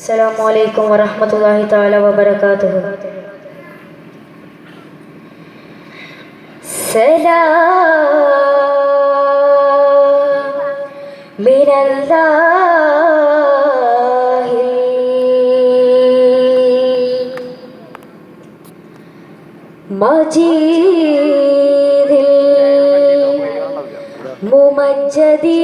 അസ്സലാമു അലൈക്കും വറഹ്മത്തുള്ളാഹി തആല വബറകാതുഹു സലാം മിനല്ലാഹി മജീദിൽ മുമജ്ജദീ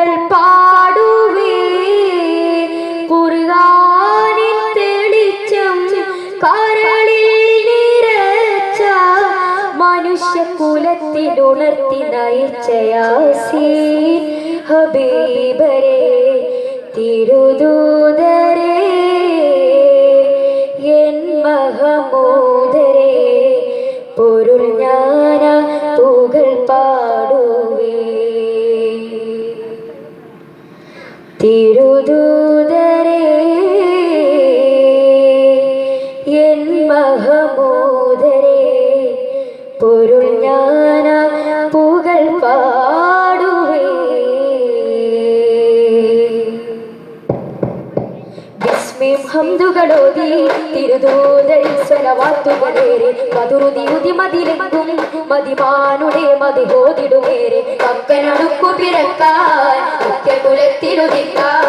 പുകൾ പാടുവേ. ഖുർആനിൻ തെളിച്ചം കരളിൽ നിറച്ച മനുഷ്യകുലത്തിനുണർത്തി നയിച്ച യാസീൻ ഹബീബരേ തിരുദൂതരേ സ്വലവാത്തുകളേറെ മധുരുതി ഉതി മതിലെങ്കും മതിമാനുടെ മതിഹോതിടുമേറെ. കക്കനടുക്കു പിറക്കാൻ കുലത്തിലുദിക്കാൻ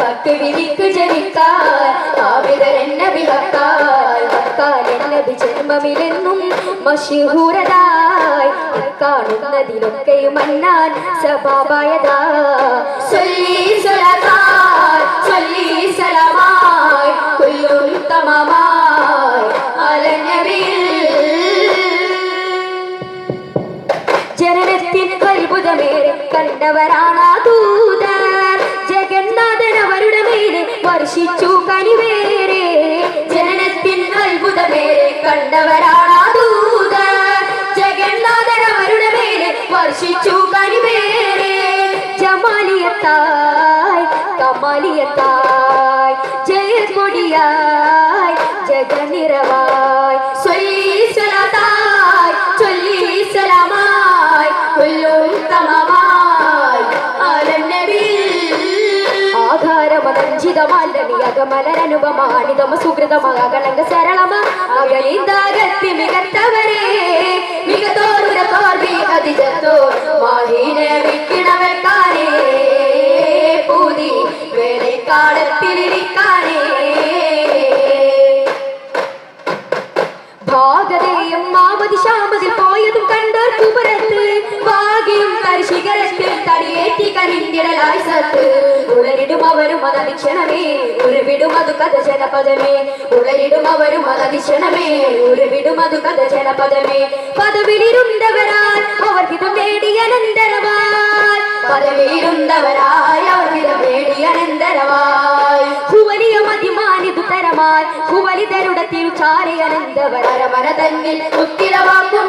കക്ക് വിധിക്ക് ജനിക്കാൻ ആവിതരെന്നെ വിളക്കാൻ വക്കാൻ എന്നതി ജന്മമിലെന്നും മഷിഹൂരതായി കാണുന്നതിലൊക്കെയും അന്നാൻ സഭാപായതാ സൊല്ലി സലതായ് കമാലിയത്തായി ജയക്കൊടിയായി ജഗനിറവായി സ്വല്ലി സലാത്തായി ചൊല്ലി സലാമായി കൊല്ലും തമമായി ആധാരമതഞ്ചിതമാലനിയകമലരനുപമാനിതമ സുഹൃതമകളങ്ക സരളമ അവരും അതതിക്ഷണമേ ഉരുവിടും അത് കഥ ജനപദമേ. ഉളരിടും അവരും അതതിക്ഷണമേ ഉരുവിടും അത് കഥ ജനപദമേ. പദവിലിരുന്നവരാൽ അവർ ഹിതം നേടിയ അനന്തരവാൽ പദവിയിരുന്നവരായി അവർ ഹിതം നേടിയ അനന്തരവായി കുവലിയ മതിമാനിതു തരമാൽ ഹുവലിതരുടെ തിരുചാരി അനന്തവർ അരമന തന്നിൽ ഉത്തിരവാക്കും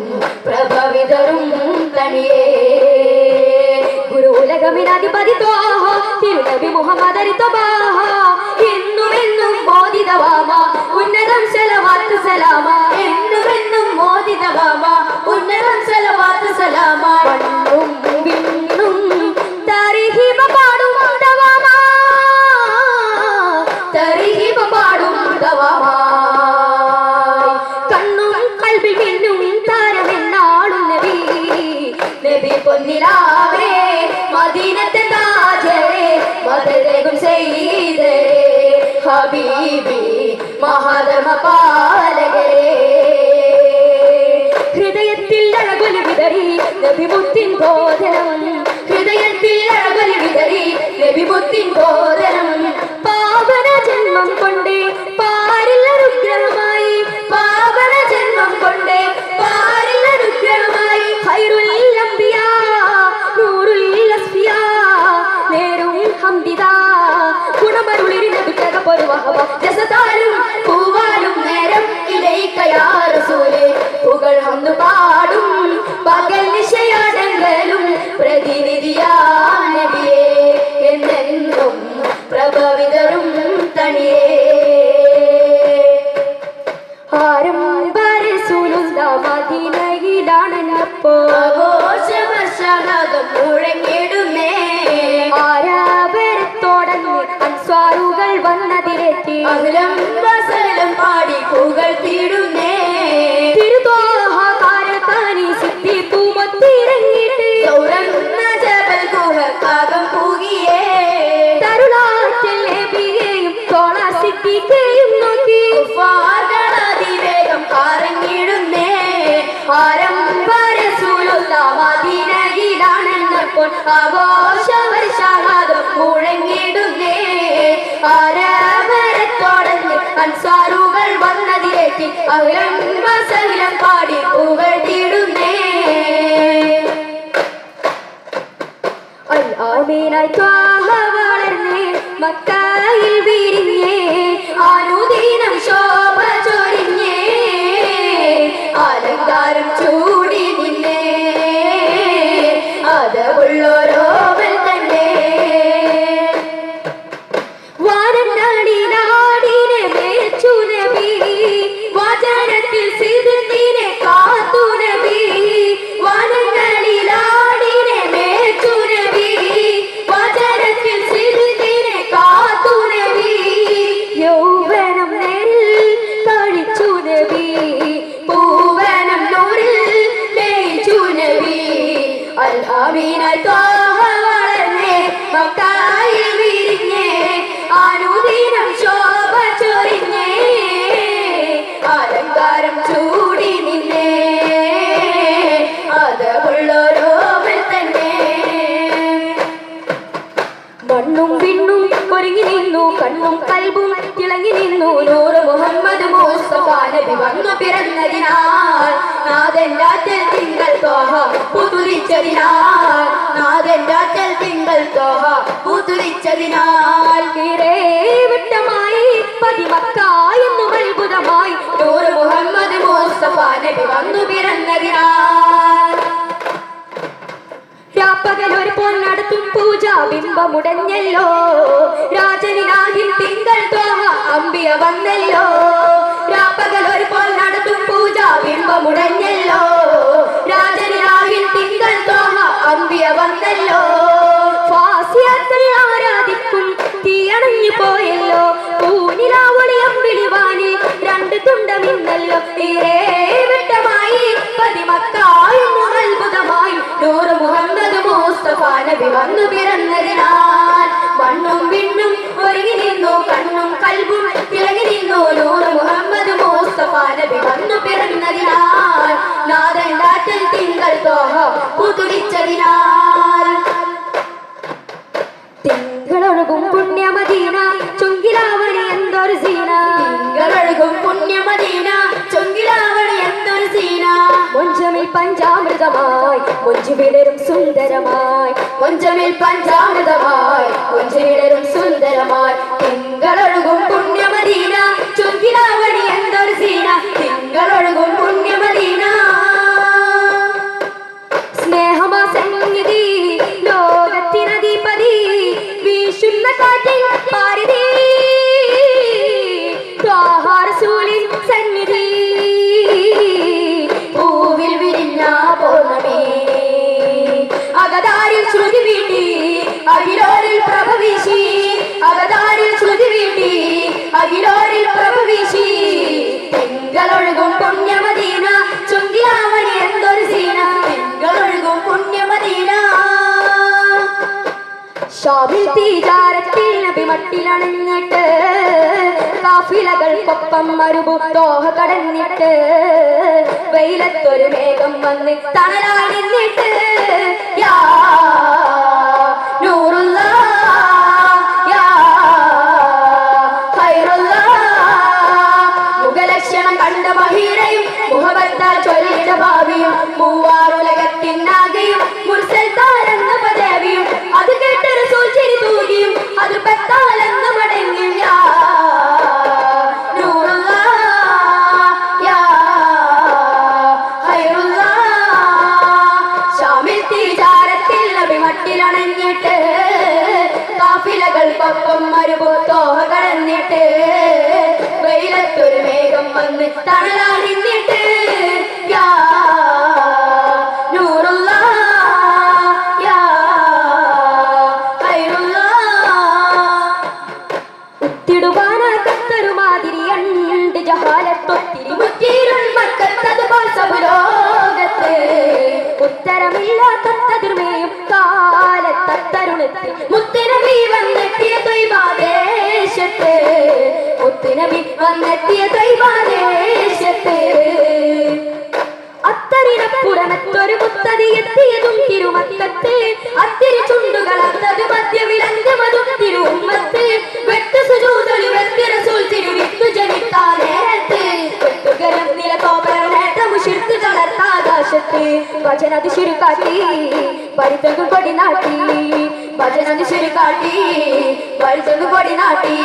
തിരുനബിനധിപതി ത്വാഹ തിരുനബി മുഹമ്മദരി തബാഹ എന്നുമെന്നും മോദിതവാമ ഉന്നതം സലവാത്ത് സലാമ. എന്നുമെന്നും മോദിതവാമ ഉന്നതം സലവാത്ത് സലാമ. തരിഹിമ പാടും തവാമ തരിഹിമ പാടും തവാമ കണ്ണും കൽവിൽ മിന്നും താരമെന്നാളും നബി. നബി പൊന്നിലാ. ചെയ്തേ ഹബീബി മഹാധർമ്മ പാലകരെ. ഹൃദയത്തിൽ അഴകൊലി വിതറി നബിമുത്തിൻ ബോധനം. വസലം പാടി പൂകൾ തീടുന്നേ. തിരുതോഹാകാരത്താനി സിദ്ധി പൂമത്തിറങ്ങിയിട്ട് സൗരന്ന ജബൽ ഗുഹക്കാകം പൂകിയേ. തരുളാറ്റൽ നബിയെയും തോള സിദ്ധിക്കെയും നോക്കി. കുഫാർകളതിവേഗം കറങ്ങിടുന്നേ ആരംഭരസൂലുള്ള മദീനയിലാണെന്നപ്പോൾ ആഘോഷവർഷാനാദം വന്നതിലേക്ക് അകലം വസലം പാടി പുകഴ്ത്തിടുന്നേ തീടുന്നേ ആമീനായി ത്വാഹ വളർന്നേ മക്കായിൽ വിരിഞ്ഞേ ആനുദീനം ശോഭ ചൊരിഞ്ഞേ അലങ്കാരം ചൂടി നിന്നേ. അതവുള്ളോരോവൽ മണ്ണും വിണ്ണും ഒരുങ്ങി നിന്നു കണ്ണും കൽബും തിളങ്ങി നിന്നു. നൂറ് മുഹമ്മദ് നബി വന്നു പിറന്നതിനാൽ നാഥന്റെ അറ്റൽ തിങ്കൾ തോഹ പുതുരിച്ചതിനാൽ നാഥന്റെ അറ്റൽ തിങ്കൾ തോഹ പുതുരിച്ചതിനാൽ. വിട്ടമായി പതിമക്ക എന്നും അത്ഭുതമായി. നൂറ് മുഹമ്മദ് നബി വന്നു പിറന്നതിനാൽ പൊന്നടത്തും രാജനിനാകിൽ തിങ്കൾ തോഹ അമ്പിയ വന്നല്ലോ. രാപ്പകൽ ഒരു പോൽ നടത്തും പൂജാബിംബമുടഞ്ഞല്ലോ. രാജനിനാകിൽ തിങ്കൾ തോഹ അമ്പിയ വന്നല്ലോ. ഫാസിയാക്കൾ ആരാധിക്കും തീയണഞ്ഞു പോയല്ലോ. പൂനിലാവൊളി അമ്പിളിവാനിൽ രണ്ട് തുണ്ടമിന്നല്ലോ. തീരേ വിട്ടമായി പതിമക്കായെന്നു അത്ഭുതമായി. നൂറ് മുഹമ്മദ് മുസ്തഫ നബി വന്നു പിറന്നതിനാൽ പഞ്ചാമൃതമായി കൊഞ്ചു വിടരും സുന്ദരമായി. കൊഞ്ചമിൽ പഞ്ചാമൃതമായി കൊഞ്ചിടരും സുന്ദരമായി. തിങ്കളൊഴുകും തീജാരത്തിൽ നബി മട്ടിലണഞ്ഞിട്ട് കാഫിലകൾക്കൊപ്പം മരുഭു തോഹ കടന്നിട്ട് വെയിലത്തൊരു മേഘം വന്ന് തണലായി നിന്നിട്ട് യാ ലക്ഷണം കണ്ട മഹീരയും മുഹബത്താൽ ചൊല്ലിട ഭാവിയും മൂവാറുലകത്തിനാകെയും മട്ടിലണഞ്ഞിട്ട് കാഫിലകൾക്കൊപ്പം മേഘം വന്ന് തണലായി യാ വചനത് ശുരുക്കാട്ടി പരിതകും കൊടി നാട്ടി ഭജനത് ശുരുക്കാട്ടി വരുത്തത് കൊടി നാട്ടി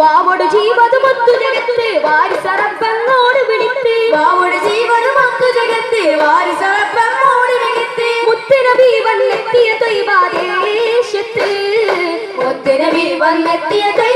വാവോട് ജീവത് മുത്തു ജഗത്ത് വാരിസറപ്പങ്ങോട് വിളിത്ത്. വാവോട് ജീവത് മൊത്തു ജഗത്ത് മുത്തനബി വന്നെത്തിയ തൊയ്വാദേശത്ത് മുത്തുനബി വന്നെത്തിയ ദൈവാദേശത്ത്